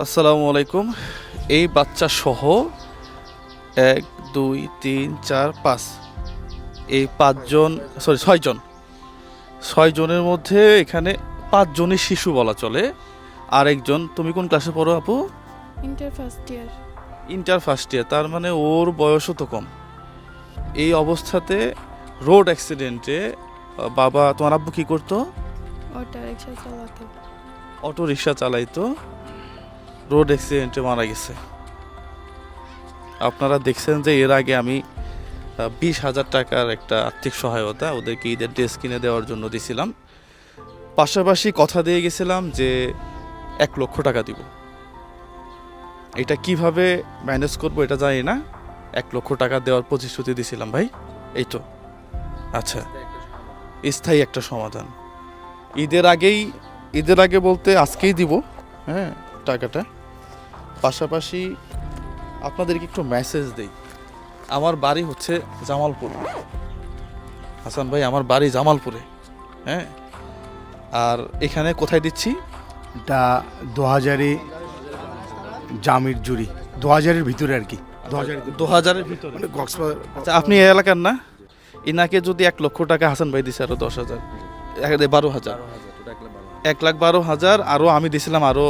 আসসালামু আলাইকুম। এই বাচ্চা সহ এক দুই তিন চার পাঁচ। এই পাঁচজন সরি ছয়জন। ছয়জনের মধ্যে এখানে পাঁচজনই শিশু বলা চলে। আরেকজন তুমি কোন ক্লাসে পড়ো আপু? Inter first year inter first year তার মানে ওর বয়সও তো কম। এই অবস্থাতে রোড অ্যাক্সিডেন্টে বাবা তোমার আব্বু কী করতো? অটো রিক্সা চালাতো। Auto rickshaw চালাইতো। রোড অ্যাক্সিডেন্টে মারা গেছে। আপনারা দেখছেন যে এর আগে আমি বিশ হাজার টাকার একটা আর্থিক সহায়তা ওদেরকে ঈদের ড্রেস কিনে দেওয়ার জন্য দিছিলাম। পাশাপাশি কথা দিয়ে গেছিলাম যে এক লক্ষ টাকা দিব। এটা কীভাবে ম্যানেজ করব এটা জানি না। এক লক্ষ টাকা দেওয়ার প্রতিশ্রুতি দিছিলাম ভাই। এই তো। আচ্ছা। স্থায়ী একটা সমাধান। ঈদের আগেই, ঈদের আগে বলতে আজকেই দিব হ্যাঁ টাকাটা। পাশাপাশি আপনাদেরকে একটু মেসেজ দেই। আমার বাড়ি হচ্ছে জামালপুর। হাসান ভাই আমার বাড়ি জামালপুরে। হ্যাঁ? আর এখানে কোথায় দিচ্ছি? এটা দু হাজারে জামির জুড়ি দু হাজারের ভিতরে আর কি। দু হাজারের ভিতরে। মানে আচ্ছা আপনি এই এলাকার না? ইনাকে যদি এক লক্ষ টাকা হাসান ভাই দিছে আরও দশ হাজার বারো হাজার। এক লাখ বারো হাজার আরও আমি দিছিলাম আরও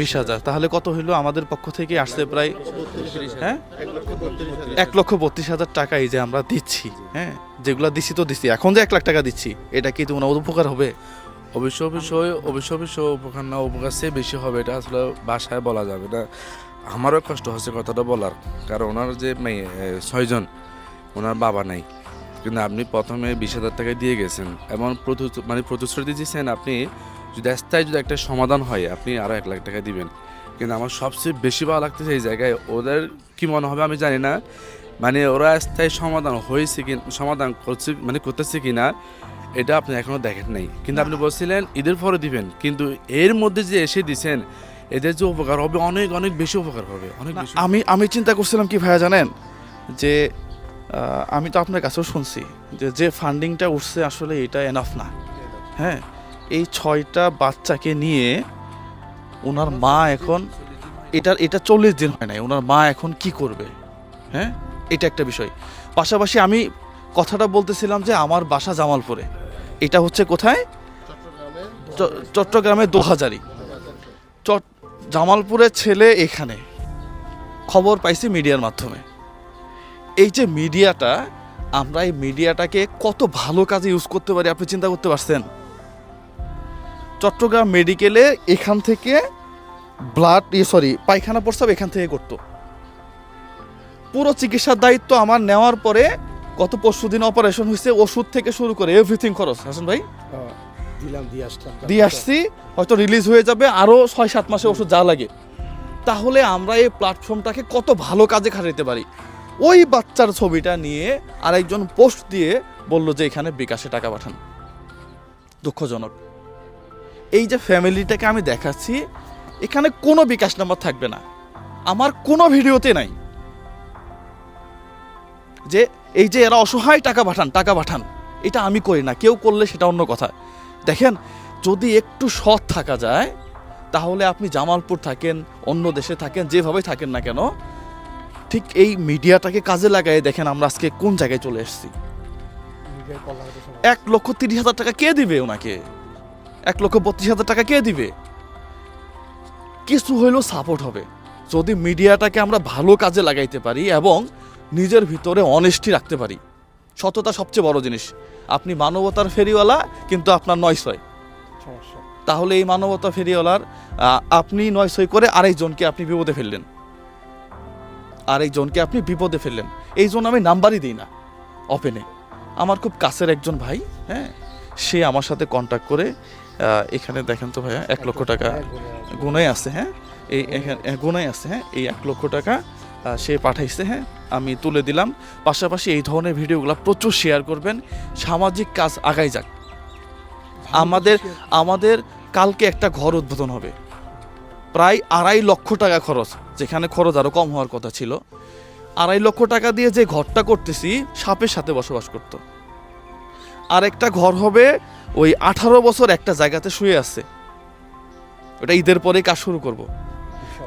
বিশ হাজার। তাহলে কত হইল? আমাদের পক্ষ থেকে আসছে প্রায় হ্যাঁ? এক লক্ষ বত্রিশ হাজার টাকা যে আমরা দিচ্ছি হ্যাঁ? যেগুলো দিচ্ছি তো দিচ্ছি এখন যে এক লাখ টাকা দিচ্ছি, এটা কি তোমার উপকার হবে? অবশ্য অবশ্য অবশ্য অবশ্য উপকার না, উপকার চেয়ে বেশি হবে, এটা আসলে বাসায় বলা যাবে না। আমারও কষ্ট হচ্ছে কথাটা বলার, কারণ ওনার যে মেয়ে ছয়জন, ওনার বাবা নাই। কিন্তু আপনি প্রথমে বিশ হাজার টাকা দিয়ে গেছেন। এমন মানে প্রতিশ্রুতি দিয়েছেন আপনি যদি স্থায়ী যদি একটা সমাধান হয় আপনি আরও এক লাখ টাকা দিবেন। কিন্তু আমার সবচেয়ে বেশি ভালো লাগতেছে এই জায়গায় ওদের কি মনে হবে আমি জানি না। মানে ওরা স্থায়ী সমাধান হয়েছে কি সমাধান করছে মানে করতেছে কি না এটা আপনি এখনও দেখেন নাই। কিন্তু আপনি বলছিলেন ঈদের পরে দিবেন কিন্তু এর মধ্যে যে এসে দিছেন এদের যে উপকার হবে অনেক অনেক বেশি উপকার হবে অনেক আমি আমি চিন্তা করছিলাম কি ভাইয়া জানেন যে আমি তো আপনার কাছেও শুনছি যে যে ফান্ডিংটা উঠছে আসলে এটা এনাফ না। হ্যাঁ? এই ছয়টা বাচ্চাকে নিয়ে ওনার মা এখন এটার, এটা চল্লিশ দিন হয় নাই। ওনার মা এখন কি করবে? হ্যাঁ? এটা একটা বিষয়। পাশাপাশি আমি কথাটা বলতেছিলাম যে আমার বাসা জামালপুরে। এটা হচ্ছে কোথায়? চট্টগ্রামে দু হাজারি চট জামালপুরের ছেলে এখানে। খবর পাইছি মিডিয়ার মাধ্যমে। এই যে মিডিয়াটা, আমরা এই মিডিয়াটাকে কত ভালো কাজে ইউজ করতে পারি, আপনি চিন্তা করতে পারছেন? চট্টগ্রাম মেডিকেলে এখান থেকে ব্লাড ইয়ে সরি পায়খানা প্রস্তাব এখান থেকে করতো। পুরো চিকিৎসার দায়িত্ব আমার নেওয়ার পরে গত পরশু দিন অপারেশন হয়েছে ওষুধ থেকে শুরু করে এভরিথিং খরচ। হাসান ভাই? দিলাম দিয়ে দিয়ে আসছি হয়তো রিলিজ হয়ে যাবে আরও ছয় সাত মাসে ওষুধ যা লাগে। তাহলে আমরা এই প্ল্যাটফর্মটাকে কত ভালো কাজে খাটাইতে পারি। ওই বাচ্চার ছবিটা নিয়ে আরেকজন পোস্ট দিয়ে বলল যে এখানে বিকাশে টাকা পাঠান। দুঃখজনক। এই যে ফ্যামিলিটাকে আমি দেখাচ্ছি, এখানে কোনো বিকাশ নাম্বার থাকবে না। আমার কোনো ভিডিওতে নাই। যে এই যে এরা অসহায়, টাকা পাঠান টাকা পাঠান, এটা আমি করি না। কেউ করলে সেটা অন্য কথা। দেখেন, যদি একটু সৎ থাকা যায়, তাহলে আপনি জামালপুর থাকেন, অন্য দেশে থাকেন, যেভাবে থাকেন না কেন, ঠিক এই মিডিয়াটাকে কাজে লাগাই দেখেন আমরা আজকে কোন জায়গায় চলে এসেছি। এক লক্ষ তিরিশ হাজার টাকা কে দিবে ওনাকে? এক লক্ষ বত্রিশ হাজার টাকা কে দিবে? কিছু হইলেও সাপোর্ট হবে। যদি মিডিয়াটাকে আমরা ভালো কাজে লাগাইতে পারি এবং নিজের ভিতরে অনেস্টি রাখতে পারি। সততা সবচেয়ে বড় জিনিস। আপনি মানবতার ফেরিওয়ালা কিন্তু আপনার নয় ছয়। তাহলে এই মানবতা ফেরিওয়ালার আপনি নয় ছয় করে আরেকজনকে আপনি বিপদে ফেললেন। আরেকজনকে আপনি বিপদে ফেললেন। এই জন্য আমি নাম্বারই দিই না। ওপেনে আমার খুব কাছের একজন ভাই হ্যাঁ? সে আমার সাথে কন্ট্যাক্ট করে এখানে দেখেন তো ভাইয়া, এক লক্ষ টাকা গুনাই আছে হ্যাঁ? এই এখানে গুনাই আছে হ্যাঁ? এই এক লক্ষ টাকা সে পাঠাইছে হ্যাঁ? আমি তুলে দিলাম। পাশাপাশি এই ধরনের ভিডিওগুলো প্রচুর শেয়ার করবেন। সামাজিক কাজ আগাই যাক। আমাদের আমাদের কালকে একটা ঘর উদ্বোধন হবে। প্রায় আড়াই লক্ষ টাকা খরচ, যেখানে খরচ আরও কম হওয়ার কথা ছিল। আড়াই লক্ষ টাকা দিয়ে যে ঘরটা করতেছি, সাপের সাথে বসবাস করত। আর একটা ঘর হবে ওই আঠারো বছর একটা জায়গাতে শুয়ে আছে। ওটা ঈদের পরে কাজ শুরু করব।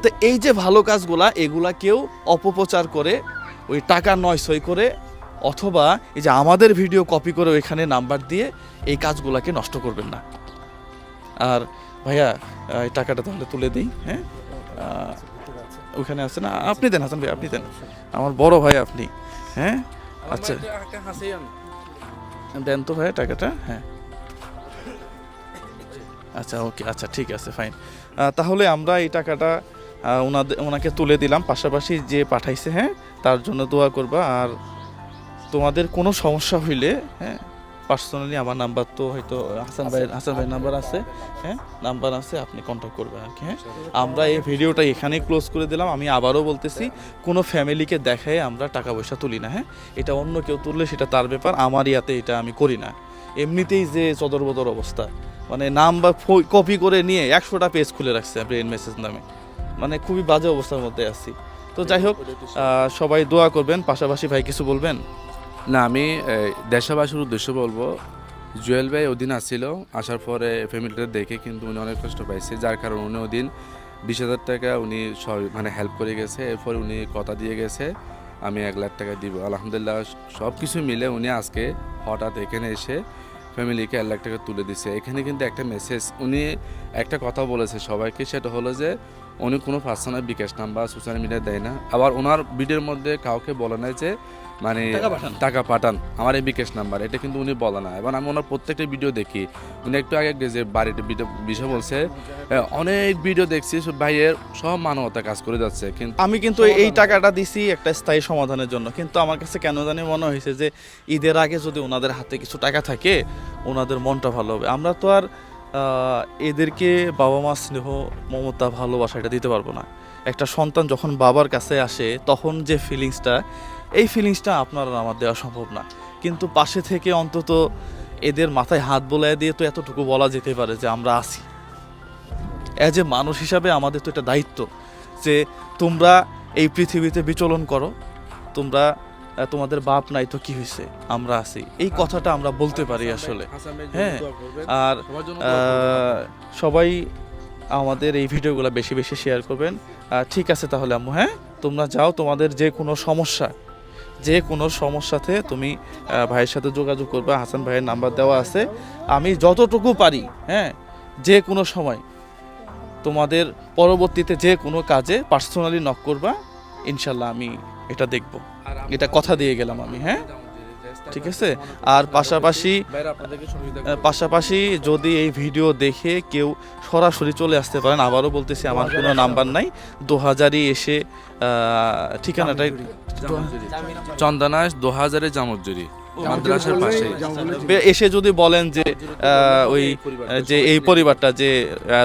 তো এই যে ভালো কাজগুলা এগুলা কেউ অপপ্রচার করে ওই টাকা নয় সই করে অথবা এই যে আমাদের ভিডিও কপি করে ওইখানে নাম্বার দিয়ে এই কাজগুলাকে নষ্ট করবেন না। আর ভাইয়া এই টাকাটা তাহলে তুলে দিই হ্যাঁ? ওখানে আছে না? আপনি দেন হাসান ভাই আপনি দেন। আমার বড় ভাই আপনি হ্যাঁ? আচ্ছা। দেন তো ভাইয়া টাকাটা হ্যাঁ। আচ্ছা ওকে আচ্ছা ঠিক আছে ফাইন তাহলে আমরা এই টাকাটা ওনাদের ওনাকে তুলে দিলাম। পাশাপাশি যে পাঠাইছে হ্যাঁ তার জন্য দোয়া করবা। আর তোমাদের কোনো সমস্যা হইলে হ্যাঁ পার্সোনালি আমার নাম্বার তো হয়তো হাসান ভাইয়ের হাসান ভাইয়ের নাম্বার আছে হ্যাঁ নাম্বার আছে আপনি কন্ট্যাক্ট করবেন আর কি হ্যাঁ। আমরা এই ভিডিওটা এখানেই ক্লোজ করে দিলাম। আমি আবারও বলতেছি কোনো ফ্যামিলিকে দেখায় আমরা টাকা পয়সা তুলি না হ্যাঁ। এটা অন্য কেউ তুললে সেটা তার ব্যাপার আমার ইয়াতে এটা আমি করি না। এমনিতেই যে চদর বদর অবস্থা মানে নাম বা কপি করে নিয়ে একশোটা পেজ খুলে রাখছে ব্রেন মেসেজ নামে। মানে খুবই বাজে অবস্থার মধ্যে আছি। তো যাই হোক সবাই দোয়া করবেন, পাশাপাশি ভাই কিছু বলবেন? না, আমি দেশবাসীর উদ্দেশ্যে বলব, জুয়েল ভাই ওদিন আসছিল, আসার পরে ফ্যামিলিটা দেখে কিন্তু উনি অনেক কষ্ট পাইছে। যার কারণে উনি ওদিন বিশ হাজার টাকা উনি মানে হেল্প করে গেছে। এরপর উনি কথা দিয়ে গেছে, আমি এক লাখ টাকা দিব। আলহামদুলিল্লাহ সব কিছু মিলে উনি আজকে হঠাৎ এখানে এসে ফ্যামিলিকে এক লাখ টাকা তুলে দিছে। এখানে কিন্তু একটা মেসেজ উনি একটা কথা বলেছে সবাইকে, সেটা হলো যে উনি কোনো personal bKash number social media দেয় না। আবার ওনার ভিডিওর মধ্যে কাউকে বলে নাই যে মানে টাকা পাঠান। আমার এই বিকাশ নাম্বার এটা কিন্তু উনি বলে না। এবং আমি ওনার প্রত্যেকটা ভিডিও দেখি। উনি একটু আগে যে বাড়িতে ভিডিও বিষয় বলছে অনেক ভিডিও দেখছি সব ভাইয়ের সব মানবতা কাজ করে যাচ্ছে। কিন্তু আমি কিন্তু এই টাকাটা দিছি একটা স্থায়ী সমাধানের জন্য। কিন্তু আমার কাছে কেন জানি মনে হয়েছে যে ঈদের আগে যদি ওনাদের হাতে কিছু টাকা থাকে ওনাদের মনটা ভালো হবে। আমরা তো আর এদেরকে বাবা মা স্নেহ, মমতা, ভালোবাসা এটা দিতে পারব না। একটা সন্তান যখন বাবার কাছে আসে, তখন যে ফিলিংসটা এই ফিলিংসটা আপনার আমার দেওয়া সম্ভব না। কিন্তু পাশে থেকে অন্তত এদের মাথায় হাত বোলায় দিয়ে তো এতটুকু বলা যেতে পারে যে আমরা আছি। অ্যাজ এ মানুষ হিসাবে আমাদের তো এটা দায়িত্ব যে তোমরা এই পৃথিবীতে বিচলন করো, তোমরা তোমাদের বাপ নাই তো কি হয়েছে আমরা আছি। এই কথাটা আমরা বলতে পারি আসলে। হ্যাঁ, আর সবাই আমাদের এই ভিডিওগুলো বেশি বেশি শেয়ার করবেন। ঠিক আছে তাহলে আম্মু হ্যাঁ? তোমরা যাও তোমাদের যে কোনো সমস্যা যে কোনো সমস্যাতে তুমি ভাইয়ের সাথে যোগাযোগ করবে। হাসান ভাইয়ের নাম্বার দেওয়া আছে। আমি যতটুকু পারি হ্যাঁ? যে কোনো সময় তোমাদের পরবর্তীতে যে কোনো কাজে পার্সোনালি নক করবা। ইনশাল্লাহ আমি এটা দেখব। এটা কথা দিয়ে গেলাম আমি হ্যাঁ? ঠিক আছে? আর পাশাপাশি পাশাপাশি যদি এই ভিডিও দেখে কেউ সরাসরি চলে আসতে পারেন আবারও বলতেছি আমার কোনো নাম্বার নাই। দু হাজারই এসে ঠিকানাটাই চন্দনাশ দু হাজারে জামুজুরি মাদ্রাসার পাশে এসে যদি বলেন যে ওই যে এই পরিবারটা যে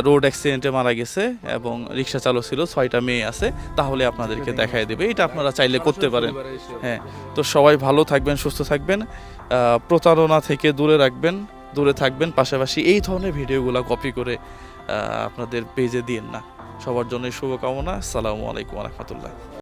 রোড অ্যাক্সিডেন্টে মারা গেছে এবং রিক্সা চালক ছিল ছয়টা মেয়ে আছে তাহলে আপনাদেরকে দেখাই দেবে। এটা আপনারা চাইলে করতে পারেন। হ্যাঁ তো সবাই ভালো থাকবেন সুস্থ থাকবেন আহ, প্রতারণা থেকে দূরে রাখবেন দূরে থাকবেন। পাশাপাশি এই ধরনের ভিডিওগুলো কপি করে আহ, আপনাদের পেজে দিন না। সবার জন্য শুভকামনা। আসসালামু আলাইকুম রহমতুল্লাহ।